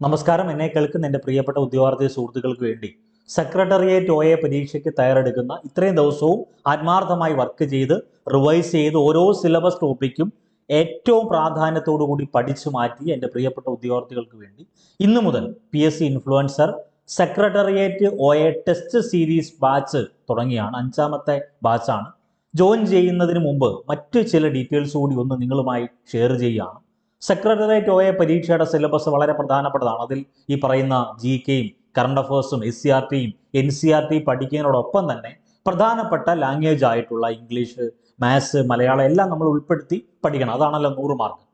നമസ്കാരം. എന്നെ കേൾക്കുന്ന എന്റെ പ്രിയപ്പെട്ട ഉദ്യോഗാർത്ഥി സുഹൃത്തുക്കൾക്ക് വേണ്ടി സെക്രട്ടറിയേറ്റ് എ പരീക്ഷയ്ക്ക് തയ്യാറെടുക്കുന്ന ഇത്രയും ദിവസവും ആത്മാർത്ഥമായി വർക്ക് ചെയ്ത് റിവൈസ് ചെയ്ത് ഓരോ സിലബസ് ടോപ്പിക്കും ഏറ്റവും പ്രാധാന്യത്തോടു കൂടി പഠിച്ചു മാറ്റി എന്റെ പ്രിയപ്പെട്ട ഉദ്യോഗാർത്ഥികൾക്ക് വേണ്ടി ഇന്നു മുതൽ P S C influencer secretariat A test series batch തുടങ്ങിയാണ്. അഞ്ചാമത്തെ ബാച്ചാണ്. ജോയിൻ ചെയ്യുന്നതിന് മുമ്പ് മറ്റ് ചില ഡീറ്റെയിൽസ് കൂടി ഒന്ന് നിങ്ങളുമായി ഷെയർ ചെയ്യുകയാണ്. സെക്രട്ടേറിയറ്റ് ഒ എ പരീക്ഷയുടെ സിലബസ് വളരെ പ്രധാനപ്പെട്ടതാണ്. അതിൽ ഈ പറയുന്ന ജി കെയും കറണ്ട് അഫേഴ്സും എസ് സി ആർ ടിയും എൻ സി ആർ ടി പഠിക്കുന്നതിനോടൊപ്പം തന്നെ പ്രധാനപ്പെട്ട ലാംഗ്വേജ് ആയിട്ടുള്ള ഇംഗ്ലീഷ് മാത്സ് മലയാളം എല്ലാം നമ്മൾ ഉൾപ്പെടുത്തി പഠിക്കണം. അതാണല്ലോ നൂറ് മാർക്ക്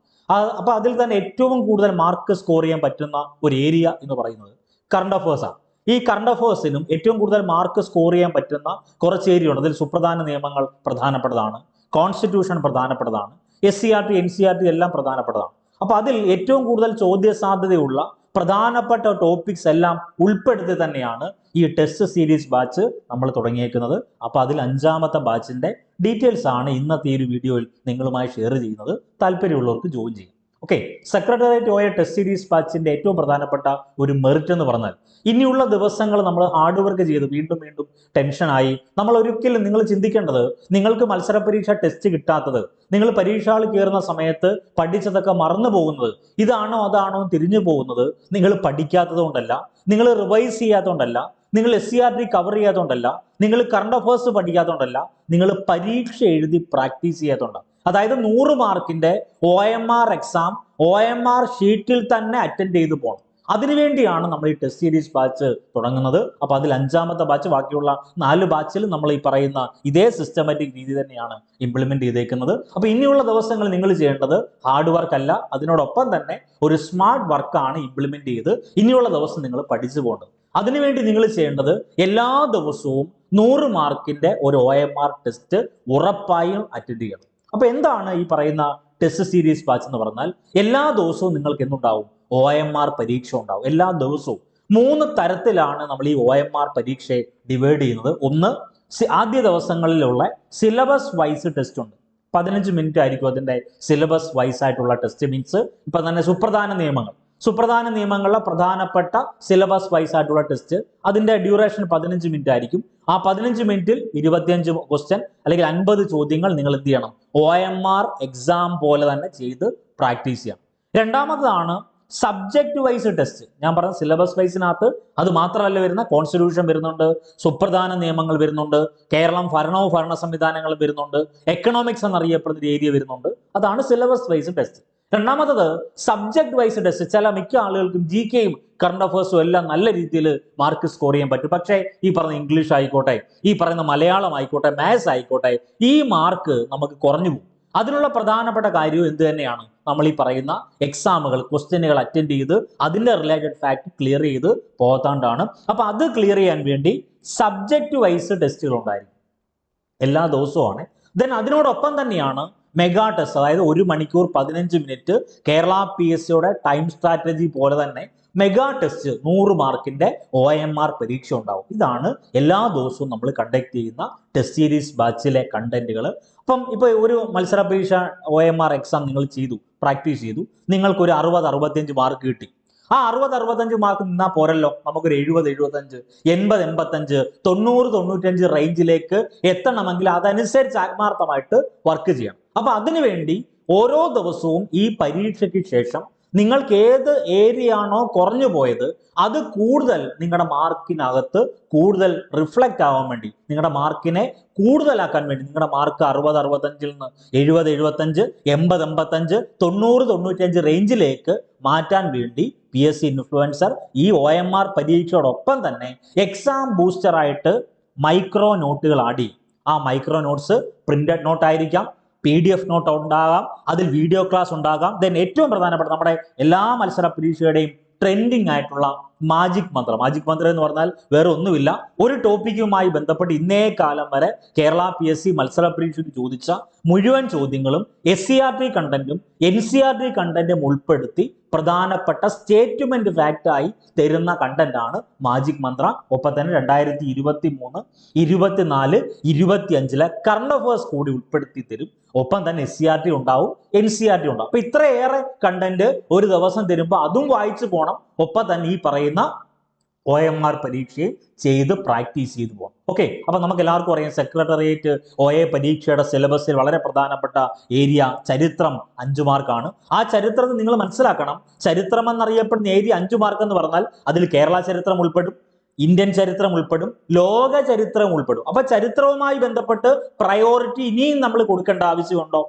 അപ്പോൾ അതിൽ തന്നെ ഏറ്റവും കൂടുതൽ മാർക്ക് സ്കോർ ചെയ്യാൻ പറ്റുന്ന ഒരു ഏരിയ എന്ന് പറയുന്നത് കറണ്ട് അഫേഴ്സാണ് ഈ കറണ്ട് അഫേഴ്സിനും ഏറ്റവും കൂടുതൽ മാർക്ക് സ്കോർ ചെയ്യാൻ പറ്റുന്ന കുറച്ച് ഏരിയ ഉണ്ട്. അതിൽ സുപ്രധാന നിയമങ്ങൾ പ്രധാനപ്പെട്ടതാണ്. കോൺസ്റ്റിറ്റ്യൂഷൻ പ്രധാനപ്പെട്ടതാണ്. S C R T N C R T എല്ലാം പ്രധാനപ്പെട്ടതാണ്. അപ്പൊ അതിൽ ഏറ്റവും കൂടുതൽ ചോദ്യ സാധ്യതയുള്ള പ്രധാനപ്പെട്ട ടോപ്പിക്സ് എല്ലാം ഉൾപ്പെടുത്തി തന്നെയാണ് ഈ ടെസ്റ്റ് സീരീസ് ബാച്ച് നമ്മൾ തുടങ്ങിയേക്കുന്നത്. അപ്പൊ അതിൽ അഞ്ചാമത്തെ ബാച്ചിന്റെ ഡീറ്റെയിൽസ് ആണ് ഇന്നത്തെ ഈ ഒരു വീഡിയോയിൽ നിങ്ങളുമായി ഷെയർ ചെയ്യുന്നത്. താല്പര്യമുള്ളവർക്ക് ജോയിൻ ചെയ്യും. Okay secretariat O A test series ബാച്ചിന്റെ ഏറ്റവും പ്രധാനപ്പെട്ട ഒരു മെറിറ്റ് എന്ന് പറഞ്ഞാൽ ഇനിയുള്ള ദിവസങ്ങൾ നമ്മൾ ഹാർഡ് വർക്ക് ചെയ്ത് വീണ്ടും വീണ്ടും ടെൻഷനായി നമ്മൾ ഒരിക്കലും നിങ്ങൾ ചിന്തിക്കേണ്ടത് നിങ്ങൾക്ക് മത്സര പരീക്ഷ ടെസ്റ്റ് കിട്ടാത്തത് നിങ്ങൾ പരീക്ഷകൾ കയറുന്ന സമയത്ത് പഠിച്ചതൊക്കെ മറന്നു പോകുന്നത് ഇതാണോ അതാണോ തിരിഞ്ഞു പോകുന്നത് നിങ്ങൾ പഠിക്കാത്തത് കൊണ്ടല്ല നിങ്ങൾ റിവൈസ് ചെയ്യാത്തതുകൊണ്ടല്ല നിങ്ങൾ S C R T cover ചെയ്യാത്തതുകൊണ്ടല്ല നിങ്ങൾ കറണ്ട് അഫേഴ്സ് പഠിക്കാത്തതുകൊണ്ടല്ല നിങ്ങൾ പരീക്ഷ എഴുതി പ്രാക്ടീസ് ചെയ്യാത്തതുകൊണ്ടാണ് അതായത് നൂറ് മാർക്കിന്റെ O M R exam O M R ഷീറ്റിൽ തന്നെ അറ്റൻഡ് ചെയ്ത് പോകണം അതിനുവേണ്ടിയാണ് നമ്മൾ ഈ ടെസ്റ്റ് സീരീസ് ബാച്ച് തുടങ്ങുന്നത്. അപ്പൊ അതിൽ അഞ്ചാമത്തെ ബാച്ച് ബാക്കിയുള്ള നാല് ബാച്ചിൽ നമ്മൾ ഈ പറയുന്ന ഇതേ സിസ്റ്റമാറ്റിക് രീതി തന്നെയാണ് ഇംപ്ലിമെന്റ് ചെയ്തേക്കുന്നത്. അപ്പൊ ഇനിയുള്ള ദിവസങ്ങൾ നിങ്ങൾ ചെയ്യേണ്ടത് ഹാർഡ് വർക്ക് അല്ല അതിനോടൊപ്പം തന്നെ ഒരു സ്മാർട്ട് വർക്കാണ് ഇംപ്ലിമെന്റ് ചെയ്ത് ഇനിയുള്ള ദിവസം നിങ്ങൾ പഠിച്ചു പോകേണ്ടത്. അതിനുവേണ്ടി നിങ്ങൾ ചെയ്യേണ്ടത് എല്ലാ ദിവസവും നൂറ് മാർക്കിന്റെ ഒരു ഒ ടെസ്റ്റ് ഉറപ്പായും അറ്റൻഡ് ചെയ്യണം. അപ്പൊ എന്താണ് ഈ പറയുന്ന ടെസ്റ്റ് സീരീസ് ബാച്ച് എന്ന് പറഞ്ഞാൽ എല്ലാ ദിവസവും നിങ്ങൾക്ക് എന്തുണ്ടാവും? ഒ എം ആർ പരീക്ഷ ഉണ്ടാവും. എല്ലാ ദിവസവും മൂന്ന് തരത്തിലാണ് നമ്മൾ ഈ ഒ എം ആർ പരീക്ഷയെ ഡിവൈഡ് ചെയ്യുന്നത്. ഒന്ന് ആദ്യ ദിവസങ്ങളിലുള്ള സിലബസ് വൈസ് ടെസ്റ്റ് ഉണ്ട്. പതിനഞ്ച് മിനിറ്റ് ആയിരിക്കും അതിന്റെ സിലബസ് വൈസ് ആയിട്ടുള്ള ടെസ്റ്റ് മീൻസ് ഇപ്പൊ തന്നെ സുപ്രധാന നിയമങ്ങൾ. സുപ്രധാന നിയമങ്ങളിലെ പ്രധാനപ്പെട്ട സിലബസ് വൈസ് ആയിട്ടുള്ള ടെസ്റ്റ് അതിന്റെ ഡ്യൂറേഷൻ പതിനഞ്ച് മിനിറ്റ് ആയിരിക്കും. ആ പതിനഞ്ച് മിനിറ്റിൽ ഇരുപത്തിയഞ്ച് ക്വസ്റ്റ്യൻ അല്ലെങ്കിൽ അൻപത് ചോദ്യങ്ങൾ നിങ്ങൾ എന്ത് ചെയ്യണം? ഒ എം ആർ എക്സാം പോലെ തന്നെ ചെയ്ത് പ്രാക്ടീസ് ചെയ്യണം രണ്ടാമതാണ് സബ്ജക്ട് വൈസ് ടെസ്റ്റ് ഞാൻ പറഞ്ഞ സിലബസ് വൈസിനകത്ത് അത് മാത്രമല്ല വരുന്ന കോൺസ്റ്റിറ്റ്യൂഷൻ വരുന്നുണ്ട് സുപ്രധാന നിയമങ്ങൾ വരുന്നുണ്ട് കേരളം ഭരണവും ഭരണ സംവിധാനങ്ങളും വരുന്നുണ്ട് എക്കണോമിക്സ് എന്നറിയപ്പെടുന്ന ഒരു ഏരിയ വരുന്നുണ്ട്. അതാണ് സിലബസ് വൈസ് ടെസ്റ്റ് രണ്ടാമത്തത് സബ്ജക്ട് വൈസ് ടെസ്റ്റ് ചില മിക്ക ആളുകൾക്കും ജി കെയും കറണ്ട് അഫേഴ്സും എല്ലാം നല്ല രീതിയിൽ മാർക്ക് സ്കോർ ചെയ്യാൻ പറ്റും. പക്ഷേ ഈ പറഞ്ഞ ഇംഗ്ലീഷ് ആയിക്കോട്ടെ ഈ പറയുന്ന മലയാളം ആയിക്കോട്ടെ മാത്സ് ആയിക്കോട്ടെ ഈ മാർക്ക് നമുക്ക് കുറഞ്ഞു പോകും. അതിനുള്ള പ്രധാനപ്പെട്ട കാര്യം എന്ത് തന്നെയാണ്? നമ്മൾ ഈ പറയുന്ന എക്സാമുകൾ ക്വസ്റ്റ്യനുകൾ അറ്റൻഡ് ചെയ്ത് അതിന്റെ റിലേറ്റഡ് ഫാക്ട് ക്ലിയർ ചെയ്ത് പോകാണ്ടാണ് അപ്പൊ അത് ക്ലിയർ ചെയ്യാൻ വേണ്ടി സബ്ജക്ട് വൈസ് ടെസ്റ്റുകൾ ഉണ്ടായിരിക്കും. എല്ലാ ദിവസവുമാണ് ദെൻ അതിനോടൊപ്പം തന്നെയാണ് മെഗാ ടെസ്റ്റ് അതായത് ഒരു മണിക്കൂർ പതിനഞ്ച് മിനിറ്റ് കേരള പി എസ് സിയുടെ ടൈം സ്ട്രാറ്റജി പോലെ തന്നെ മെഗാ ടെസ്റ്റ് നൂറ് മാർക്കിന്റെ ഒ എം ആർ പരീക്ഷ ഉണ്ടാവും. ഇതാണ് എല്ലാ ദിവസവും നമ്മൾ കണ്ടക്ട് ചെയ്യുന്ന ടെസ്റ്റ് സീരീസ് ബാച്ചിലെ കണ്ടന്റുകൾ അപ്പം ഇപ്പൊ ഒരു മത്സര പരീക്ഷ ഒ എം ആർ എക്സാം നിങ്ങൾ ചെയ്തു പ്രാക്ടീസ് ചെയ്തു. നിങ്ങൾക്ക് ഒരു അറുപത് അറുപത്തിയഞ്ച് മാർക്ക് കിട്ടി. ആ അറുപത് അറുപത്തഞ്ച് മാർക്ക് നിന്നാൽ പോരല്ലോ. നമുക്കൊരു എഴുപത് എഴുപത്തഞ്ച് എൺപത് എൺപത്തഞ്ച് തൊണ്ണൂറ് തൊണ്ണൂറ്റഞ്ച് റേഞ്ചിലേക്ക് എത്തണമെങ്കിൽ അതനുസരിച്ച് ആത്മാർത്ഥമായിട്ട് വർക്ക് ചെയ്യണം. അപ്പൊ അതിനുവേണ്ടി ഓരോ ദിവസവും ഈ പരീക്ഷയ്ക്ക് ശേഷം നിങ്ങൾക്ക് ഏത് ഏരിയ ആണോ കുറഞ്ഞു പോയത് അത് കൂടുതൽ നിങ്ങളുടെ മാർക്കിനകത്ത് കൂടുതൽ റിഫ്ലക്റ്റ് ആവാൻ വേണ്ടി നിങ്ങളുടെ മാർക്കിനെ കൂടുതലാക്കാൻ വേണ്ടി നിങ്ങളുടെ മാർക്ക് അറുപത് അറുപത്തഞ്ചിൽ നിന്ന് എഴുപത് എഴുപത്തഞ്ച് എൺപത് എൺപത്തഞ്ച് തൊണ്ണൂറ് തൊണ്ണൂറ്റഞ്ച് റേഞ്ചിലേക്ക് മാറ്റാൻ വേണ്ടി പി എസ് സി ഇൻഫ്ലുവൻസർ ഈ ഒ എം ആർ പരീക്ഷയോടൊപ്പം തന്നെ എക്സാം ബൂസ്റ്റർ ആയിട്ട് മൈക്രോ നോട്ടുകൾ ആഡ് ചെയ്യും. ആ മൈക്രോ നോട്ട്സ് പ്രിന്റഡ് നോട്ട് ആയിരിക്കാം പി ഡി എഫ് നോട്ട് ഉണ്ടാകാം അതിൽ വീഡിയോ ക്ലാസ് ഉണ്ടാകാം. ദെൻ ഏറ്റവും പ്രധാനപ്പെട്ട നമ്മുടെ എല്ലാ മത്സര പരീക്ഷയുടെയും ട്രെൻഡിങ് ആയിട്ടുള്ള മാജിക് മന്ത്രം. മാജിക് മന്ത്രം എന്ന് പറഞ്ഞാൽ വേറെ ഒന്നുമില്ല. ഒരു ടോപ്പിക്കുമായി ബന്ധപ്പെട്ട് ഇന്നേ കാലം വരെ കേരള പി എസ് സി മത്സര പരീക്ഷയ്ക്ക് ചോദിച്ച മുഴുവൻ ചോദ്യങ്ങളും എസ് സി ആർ ടി കണ്ടന്റും എൻ സി ആർ ടി കണ്ടന്റും ഉൾപ്പെടുത്തി പ്രധാനപ്പെട്ട സ്റ്റേറ്റ്മെന്റ് ഫാക്റ്റ് ആയി തരുന്ന കണ്ടന്റ് ആണ് മാജിക് മന്ത്ര. ഒപ്പം തന്നെ രണ്ടായിരത്തി ഇരുപത്തി മൂന്ന് ഇരുപത്തിനാല് ഇരുപത്തി അഞ്ചിലെ കറണ്ട് അഫേഴ്സ് കൂടി ഉൾപ്പെടുത്തി തരും. ഒപ്പം തന്നെ എസ് സി ആർ ടി ഉണ്ടാവും എൻ സി ആർ ടി ഉണ്ടാവും. അപ്പൊ ഇത്രയേറെ കണ്ടന്റ് ഒരു ദിവസം തരുമ്പോൾ അതും വായിച്ചു പോകണം ഒപ്പം തന്നെ ഈ പറയുന്ന ഒ എം ആർ പരീക്ഷയെ ചെയ്ത് പ്രാക്ടീസ് ചെയ്തു പോകാം ഓക്കെ അപ്പൊ നമുക്ക് എല്ലാവർക്കും അറിയാം സെക്രട്ടറിയേറ്റ് ഒ എ പരീക്ഷയുടെ സിലബസിൽ വളരെ പ്രധാനപ്പെട്ട ഏരിയ ചരിത്രം അഞ്ചു മാർക്കാണ് ആ ചരിത്രത്തെ നിങ്ങൾ മനസ്സിലാക്കണം ചരിത്രം എന്നറിയപ്പെടുന്ന ഏരിയ അഞ്ചു മാർക്ക് എന്ന് പറഞ്ഞാൽ അതിൽ കേരള ചരിത്രം ഉൾപ്പെടും ഇന്ത്യൻ ചരിത്രം ഉൾപ്പെടും ലോക ചരിത്രം ഉൾപ്പെടും. അപ്പൊ ചരിത്രവുമായി ബന്ധപ്പെട്ട് പ്രയോറിറ്റി ഇനിയും നമ്മൾ കൊടുക്കേണ്ട ആവശ്യമുണ്ടോ?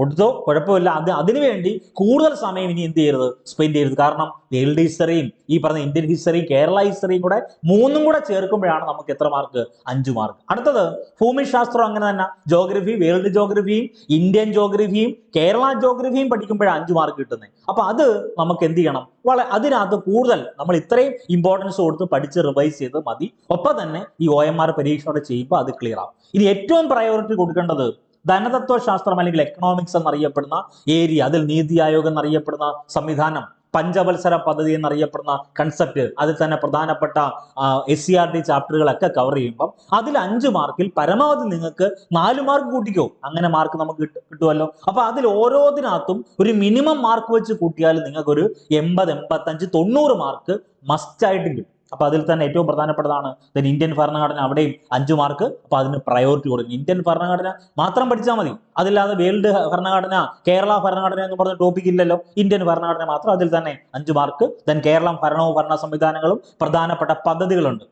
കൊടുത്തോ? കുഴപ്പമില്ല. അത് അതിനുവേണ്ടി കൂടുതൽ സമയം ഇനി എന്ത് ചെയ്യരുത്? സ്പെൻഡ് ചെയ്യരുത്. കാരണം വേൾഡ് ഹിസ്റ്ററിയും ഈ പറഞ്ഞ ഇന്ത്യൻ ഹിസ്റ്ററിയും കേരള ഹിസ്റ്ററിയും കൂടെ മൂന്നും കൂടെ ചേർക്കുമ്പോഴാണ് നമുക്ക് എത്ര മാർക്ക് അഞ്ചു മാർക്ക് അടുത്തത് ഭൂമിശാസ്ത്രം അങ്ങനെ തന്നെ. ജോഗ്രഫി വേൾഡ് ജോഗ്രഫിയും ഇന്ത്യൻ ജോഗ്രഫിയും കേരള ജോഗ്രഫിയും പഠിക്കുമ്പോഴാണ് അഞ്ചു മാർക്ക് കിട്ടുന്നത് അപ്പൊ അത് നമുക്ക് എന്ത് ചെയ്യണം? വളരെ അതിനകത്ത് കൂടുതൽ നമ്മൾ ഇത്രയും ഇമ്പോർട്ടൻസ് കൊടുത്ത് പഠിച്ച് റിവൈസ് ചെയ്ത് മതി. ഒപ്പം തന്നെ ഈ ഒ എം ആർ പരീക്ഷയോടെ ചെയ്യുമ്പോൾ അത് ക്ലിയർ ആവും. ഇനി ഏറ്റവും പ്രയോറിറ്റി കൊടുക്കേണ്ടത് ധനതത്വശാസ്ത്രം അല്ലെങ്കിൽ എക്കണോമിക്സ് എന്നറിയപ്പെടുന്ന ഏരിയ അതിൽ നീതി ആയോഗ് എന്നറിയപ്പെടുന്ന സംവിധാനം പഞ്ചവത്സര പദ്ധതി എന്നറിയപ്പെടുന്ന കൺസെപ്റ്റ് അതിൽ തന്നെ പ്രധാനപ്പെട്ട എസ് സി ആർ ടി ചാപ്റ്ററുകളൊക്കെ കവർ ചെയ്യുമ്പം അതിൽ അഞ്ച് മാർക്കിൽ പരമാവധി നിങ്ങൾക്ക് നാല് മാർക്ക് കൂട്ടിക്കോ. അങ്ങനെ മാർക്ക് നമുക്ക് കിട്ട- കിട്ടുമല്ലോ അപ്പൊ അതിൽ ഓരോതിനകത്തും ഒരു മിനിമം മാർക്ക് വെച്ച് കൂട്ടിയാൽ നിങ്ങൾക്ക് ഒരു എൺപത് എൺപത്തഞ്ച് തൊണ്ണൂറ് മാർക്ക് മസ്റ്റ് ആയിട്ടും കിട്ടും. അപ്പൊ അതിൽ തന്നെ ഏറ്റവും പ്രധാനപ്പെട്ടതാണ് ദൻ ഇന്ത്യൻ ഭരണഘടന അവിടെയും അഞ്ചു മാർക്ക്. അപ്പൊ അതിന് പ്രയോറിറ്റി കൊടുക്കും. ഇന്ത്യൻ ഭരണഘടന മാത്രം പഠിച്ചാൽ മതി. അതില്ലാതെ വേൾഡ് ഭരണഘടന കേരള ഭരണഘടന എന്ന് പറഞ്ഞ ടോപ്പിക് ഇല്ലല്ലോ. ഇന്ത്യൻ ഭരണഘടന മാത്രം അതിൽ തന്നെ അഞ്ചു മാർക്ക്. ദെൻ കേരളം ഭരണവും ഭരണ സംവിധാനങ്ങളും പ്രധാനപ്പെട്ട പദ്ധതികളുണ്ട്.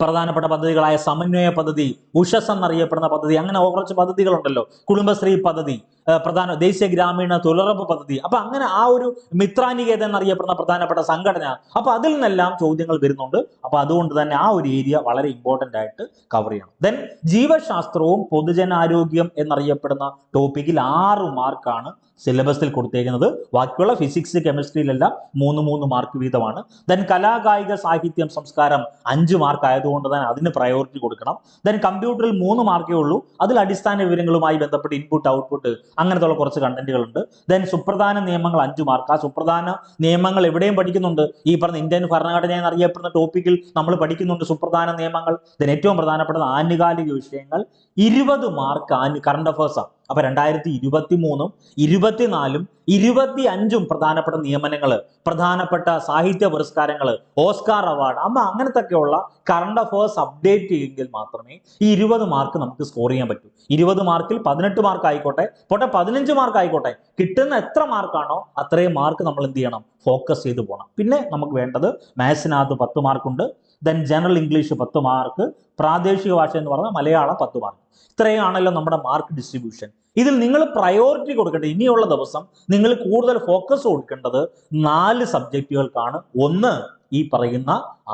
പ്രധാനപ്പെട്ട പദ്ധതികളായ സമന്വയ പദ്ധതി ഉഷസ് എന്നറിയപ്പെടുന്ന പദ്ധതി അങ്ങനെ കുറച്ച് പദ്ധതികളുണ്ടല്ലോ. കുടുംബശ്രീ പദ്ധതി പ്രധാന ദേശീയ ഗ്രാമീണ തൊഴിലുറപ്പ് പദ്ധതി. അപ്പൊ അങ്ങനെ ആ ഒരു മിത്രാനികേതൻ എന്നറിയപ്പെടുന്ന പ്രധാനപ്പെട്ട സംഘടന. അപ്പൊ അതിൽ നിന്നെല്ലാം ചോദ്യങ്ങൾ വരുന്നുണ്ട്. അപ്പൊ അതുകൊണ്ട് തന്നെ ആ ഒരു ഏരിയ വളരെ ഇമ്പോർട്ടന്റ് ആയിട്ട് കവർ ചെയ്യണം. ദെൻ ജീവശാസ്ത്രവും പൊതുജനാരോഗ്യം എന്നറിയപ്പെടുന്ന ടോപ്പിക്കിൽ ആറ് മാർക്കാണ് സിലബസിൽ കൊടുത്തേക്കുന്നത്. ബാക്കിയുള്ള ഫിസിക്സ് കെമിസ്ട്രിയിലെല്ലാം മൂന്ന് മൂന്ന് മാർക്ക് വീതമാണ്. ദെൻ കലാകായിക സാഹിത്യം സംസ്കാരം അഞ്ച് മാർക്ക് ആയതുകൊണ്ട് തന്നെ അതിന് പ്രയോറിറ്റി കൊടുക്കണം. ദെൻ കമ്പ്യൂട്ടറിൽ മൂന്ന് മാർക്കേ ഉള്ളൂ. അതിൽ അടിസ്ഥാന വിവരങ്ങളുമായി ബന്ധപ്പെട്ട് ഇൻപുട്ട് ഔട്ട്പുട്ട് അങ്ങനത്തുള്ള കുറച്ച് കണ്ടന്റുകളുണ്ട് ദെൻ സുപ്രധാന നിയമങ്ങൾ അഞ്ച് മാർക്ക് ആ സുപ്രധാന നിയമങ്ങൾ എവിടെയും പഠിക്കുന്നുണ്ട്? ഈ പറഞ്ഞ ഇന്ത്യൻ ഭരണഘടന എന്നറിയപ്പെടുന്ന ടോപ്പിക്കിൽ നമ്മൾ പഠിക്കുന്നുണ്ട് സുപ്രധാന നിയമങ്ങൾ. ദെൻ ഏറ്റവും പ്രധാനപ്പെട്ടത് ആനുകാലിക വിഷയങ്ങൾ. ഇരുപത് മാർക്ക് ആന് കറണ്ട് അഫേഴ്സാണ് അപ്പൊ രണ്ടായിരത്തി ഇരുപത്തി മൂന്നും ഇരുപത്തിനാലും ഇരുപത്തി അഞ്ചും പ്രധാനപ്പെട്ട നിയമനങ്ങൾ പ്രധാനപ്പെട്ട സാഹിത്യ പുരസ്കാരങ്ങൾ ഓസ്കാർ അവാർഡ് അമ്മ അങ്ങനത്തൊക്കെയുള്ള കറണ്ട് അഫേഴ്സ് അപ്ഡേറ്റ് ചെയ്യുമെങ്കിൽ മാത്രമേ ഈ ഇരുപത് മാർക്ക് നമുക്ക് സ്കോർ ചെയ്യാൻ പറ്റൂ. ഇരുപത് മാർക്കിൽ പതിനെട്ട് മാർക്ക് ആയിക്കോട്ടെ പോട്ടെ പതിനഞ്ച് മാർക്ക് ആയിക്കോട്ടെ കിട്ടുന്ന എത്ര മാർക്കാണോ അത്രയും മാർക്ക് നമ്മൾ എന്ത് ചെയ്യണം? ഫോക്കസ് ചെയ്ത് പോകണം പിന്നെ നമുക്ക് വേണ്ടത് മാത്സിനകത്ത് പത്ത് മാർക്കുണ്ട് ദെൻ ജനറൽ ഇംഗ്ലീഷ് പത്ത് മാർക്ക് പ്രാദേശിക ഭാഷ എന്ന് പറഞ്ഞാൽ മലയാളം പത്ത് മാർക്ക് ഇത്രയാണല്ലോ നമ്മുടെ മാർക്ക് ഡിസ്ട്രിബ്യൂഷൻ ഇതിൽ നിങ്ങൾ പ്രയോറിറ്റി കൊടുക്കേണ്ടത് ഇനിയുള്ള ദിവസം നിങ്ങൾ കൂടുതൽ ഫോക്കസ് കൊടുക്കേണ്ടത് നാല് സബ്ജക്റ്റുകൾക്കാണ് ഒന്ന് ഈ പറയുന്ന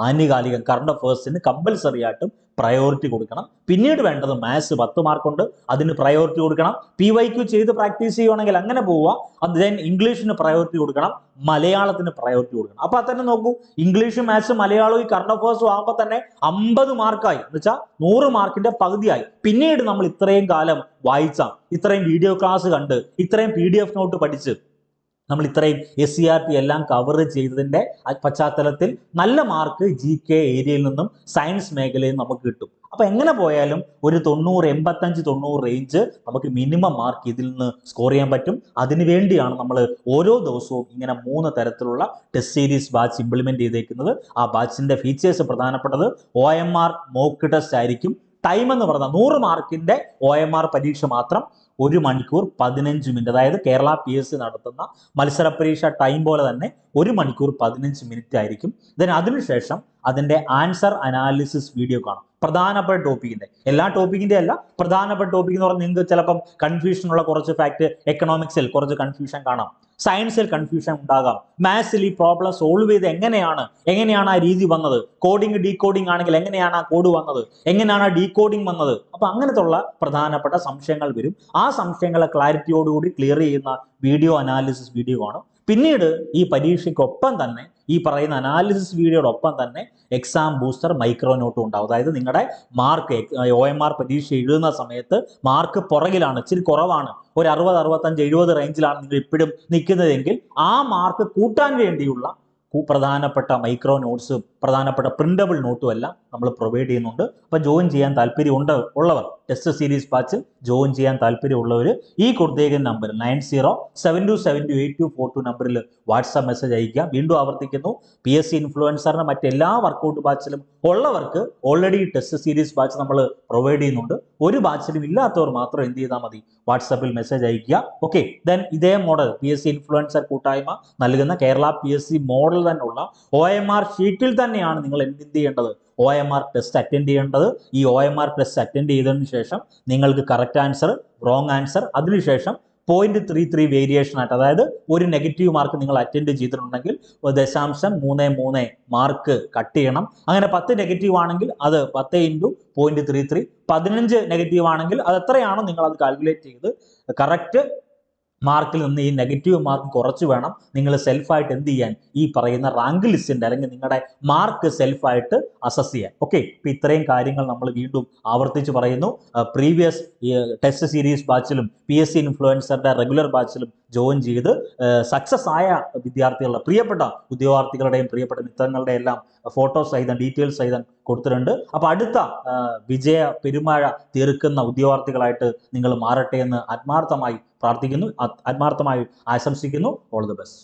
ആനുകാലികം കറണ്ട് അഫേഴ്സിന് കമ്പൽസറി ആയിട്ടും പ്രയോറിറ്റി കൊടുക്കണം. പിന്നീട് വേണ്ടത് മാത്സ് പത്ത് മാർക്കുണ്ട് അതിന് പ്രയോറിറ്റി കൊടുക്കണം. പി വൈ ക്യു ചെയ്ത് പ്രാക്ടീസ് ചെയ്യുവാണെങ്കിൽ അങ്ങനെ പോവുക. അത് ദെൻ ഇംഗ്ലീഷിന് പ്രയോറിറ്റി കൊടുക്കണം. മലയാളത്തിന് പ്രയോറിറ്റി കൊടുക്കണം. അപ്പൊ തന്നെ നോക്കൂ. ഇംഗ്ലീഷും മാത്സും മലയാളവും ഈ കറണ്ട് അഫേഴ്സും ആകുമ്പോൾ തന്നെ അമ്പത് മാർക്കായി എന്ന് വെച്ചാൽ നൂറ് മാർക്കിന്റെ പകുതിയായി. പിന്നീട് നമ്മൾ ഇത്രയും കാലം വായിച്ച. ഇത്രയും വീഡിയോ ക്ലാസ് കണ്ട്. ഇത്രയും പി ഡി എഫ് നോട്ട് പഠിച്ച്. നമ്മൾ ഇത്രയും എസ് സി ആർ ടി എല്ലാം കവർ ചെയ്തതിന്റെ പശ്ചാത്തലത്തിൽ നല്ല മാർക്ക് ജി കെ ഏരിയയിൽ നിന്നും സയൻസ് മേഖലയിൽ നമുക്ക് കിട്ടും. അപ്പൊ എങ്ങനെ പോയാലും ഒരു തൊണ്ണൂറ് എൺപത്തഞ്ച് തൊണ്ണൂറ് റേഞ്ച് നമുക്ക് മിനിമം മാർക്ക് ഇതിൽ നിന്ന് സ്കോർ ചെയ്യാൻ പറ്റും. അതിനു വേണ്ടിയാണ് നമ്മൾ ഓരോ ദിവസവും ഇങ്ങനെ മൂന്ന് തരത്തിലുള്ള ടെസ്റ്റ് സീരീസ് ബാച്ച് ഇംപ്ലിമെന്റ് ചെയ്തേക്കുന്നത്. ആ ബാച്ചിന്റെ ഫീച്ചേഴ്സ് പ്രധാനപ്പെട്ടത് O M R mock test ആയിരിക്കും. ടൈം എന്ന് പറഞ്ഞാൽ നൂറ് മാർക്കിന്റെ ഒ എം ആർ പരീക്ഷ മാത്രം ഒരു മണിക്കൂർ പതിനഞ്ച് മിനിറ്റ് അതായത് കേരള പി എസ് സി നടത്തുന്ന മത്സര പരീക്ഷ ടൈം പോലെ തന്നെ ഒരു മണിക്കൂർ പതിനഞ്ച് മിനിറ്റ് ആയിരിക്കും. ദെൻ അതിനുശേഷം അതിന്റെ ആൻസർ അനാലിസിസ് വീഡിയോ കാണാം. പ്രധാനപ്പെട്ട ടോപ്പിക്കിന്റെ എല്ലാ ടോപ്പിക്കിന്റെ അല്ല പ്രധാനപ്പെട്ട ടോപ്പിക് എന്ന് പറഞ്ഞാൽ നിങ്ങൾക്ക് ചിലപ്പം കൺഫ്യൂഷൻ ഉള്ള കുറച്ച് ഫാക്ട് എക്കണോമിക്സിൽ കുറച്ച് കൺഫ്യൂഷൻ കാണാം. സയൻസിൽ കൺഫ്യൂഷൻ ഉണ്ടാകാം. മാത്സിൽ ഈ പ്രോബ്ലം സോൾവ് ചെയ്ത് എങ്ങനെയാണ് എങ്ങനെയാണ് ആ രീതി വന്നത്? കോഡിംഗ് ഡീകോഡിംഗ് ആണെങ്കിൽ എങ്ങനെയാണ് ആ കോഡ് വന്നത്? എങ്ങനെയാണ് ആ ഡീകോഡിംഗ് വന്നത്? അപ്പൊ അങ്ങനത്തുള്ള പ്രധാനപ്പെട്ട സംശയങ്ങൾ വരും. ആ സംശയങ്ങളെ ക്ലാരിറ്റിയോടുകൂടി ക്ലിയർ ചെയ്യുന്ന വീഡിയോ അനാലിസിസ് വീഡിയോ ആണ്. പിന്നീട് ഈ പരീക്ഷയ്ക്കൊപ്പം തന്നെ ഈ പറയുന്ന അനാലിസിസ് വീഡിയോടൊപ്പം തന്നെ എക്സാം ബൂസ്റ്റർ മൈക്രോ നോട്ടും ഉണ്ടാവും. അതായത് നിങ്ങളുടെ മാർക്ക് ഒ എം ആർ പരീക്ഷ എഴുതുന്ന സമയത്ത് മാർക്ക് പുറകിലാണ് ഇച്ചിരി കുറവാണ്. ഒരു അറുപത് അറുപത്തഞ്ച് എഴുപത് റേഞ്ചിലാണ് നിങ്ങൾ ഇപ്പോഴും നിൽക്കുന്നതെങ്കിൽ ആ മാർക്ക് കൂട്ടാൻ വേണ്ടിയുള്ള പ്രധാനപ്പെട്ട മൈക്രോ നോട്ട്സ് പ്രധാനപ്പെട്ട പ്രിന്റബിൾ നോട്ടും എല്ലാം നമ്മൾ പ്രൊവൈഡ് ചെയ്യുന്നുണ്ട്. അപ്പോൾ ജോയിൻ ചെയ്യാൻ താല്പര്യമുണ്ട് ഉള്ളവർ ടെസ്റ്റ് സീരീസ് ബാച്ചിൽ ജോയിൻ ചെയ്യാൻ താല്പര്യമുള്ളവർ ഈ കൊടുത്തേക്കുന്ന number nine zero seven two seven two eight two four two നമ്പറിൽ വാട്സാപ്പ് മെസ്സേജ് അയക്കുക വീണ്ടും ആവർത്തിക്കുന്നു. പി എസ് സി ഇൻഫ്ലുവൻസറിന് മറ്റെല്ലാ വർക്കൗട്ട് ബാച്ചിലും ഉള്ളവർക്ക് ഓൾറെഡി ടെസ്റ്റ് സീരീസ് ബാച്ച് നമ്മൾ പ്രൊവൈഡ് ചെയ്യുന്നുണ്ട്. ഒരു ബാച്ചിലും ഇല്ലാത്തവർ മാത്രം എന്ത് ചെയ്താൽ മതി? വാട്സാപ്പിൽ മെസ്സേജ് അയക്കുക ഓക്കെ ദെൻ ഇതേ model P S C influencer കൂട്ടായ്മ നൽകുന്ന Kerala P S C model തന്നെയുള്ള ഒ എം ആർ ഷീറ്റിൽ തന്നെയാണ് നിങ്ങൾ എന്ത് ചെയ്യേണ്ടത്? O M R test attend ചെയ്യേണ്ടത്. ഈ O M R test attend ചെയ്തതിനു ശേഷം നിങ്ങൾക്ക് കറക്റ്റ് ആൻസർ റോങ് ആൻസർ അതിനുശേഷം പോയിന്റ് ത്രീ ത്രീ വേരിയേഷൻ ആയിട്ട് അതായത് ഒരു നെഗറ്റീവ് മാർക്ക് നിങ്ങൾ അറ്റൻഡ് ചെയ്തിട്ടുണ്ടെങ്കിൽ ദശാംശം മൂന്ന് മൂന്ന് മാർക്ക് കട്ട് ചെയ്യണം. അങ്ങനെ പത്ത് നെഗറ്റീവ് ആണെങ്കിൽ അത് പത്ത് ഇന്റു പോയിന്റ് ത്രീ ത്രീ പതിനഞ്ച് നെഗറ്റീവ് ആണെങ്കിൽ അത് എത്രയാണോ നിങ്ങൾ അത് കാൽക്കുലേറ്റ് ചെയ്ത് കറക്റ്റ് മാർക്കിൽ നിന്ന് ഈ നെഗറ്റീവ് മാർക്ക് കുറച്ച് വേണം. നിങ്ങൾ സെൽഫായിട്ട് എന്ത് ചെയ്യാൻ? ഈ പറയുന്ന റാങ്ക് ലിസ്റ്റിന്റെ അല്ലെങ്കിൽ നിങ്ങളുടെ മാർക്ക് സെൽഫായിട്ട് അസസ് ചെയ്യാൻ. ഓക്കെ ഇപ്പൊ ഇത്രയും കാര്യങ്ങൾ നമ്മൾ വീണ്ടും ആവർത്തിച്ച് പറയുന്നു. പ്രീവിയസ് ടെസ്റ്റ് സീരീസ് ബാച്ചിലും പി എസ് സി ഇൻഫ്ലുവൻസറുടെ റെഗുലർ ബാച്ചിലും ജോയിൻ ചെയ്ത് സക്സസ് ആയ വിദ്യാർത്ഥികളുടെ പ്രിയപ്പെട്ട ഉദ്യോഗാർത്ഥികളുടെയും പ്രിയപ്പെട്ട മിത്രങ്ങളുടെ എല്ലാം ഫോട്ടോ സഹിതം ഡീറ്റെയിൽസ് സഹിതം കൊടുത്തിട്ടുണ്ട്. അപ്പോൾ അടുത്ത വിജയ പെരുമഴ തീർക്കുന്ന ഉദ്യോഗാർത്ഥികളായിട്ട് നിങ്ങൾ മാറട്ടെ എന്ന് ആത്മാർത്ഥമായി പ്രാർത്ഥിക്കുന്നു. ആത്മാർത്ഥമായി ആശംസിക്കുന്നു. All the best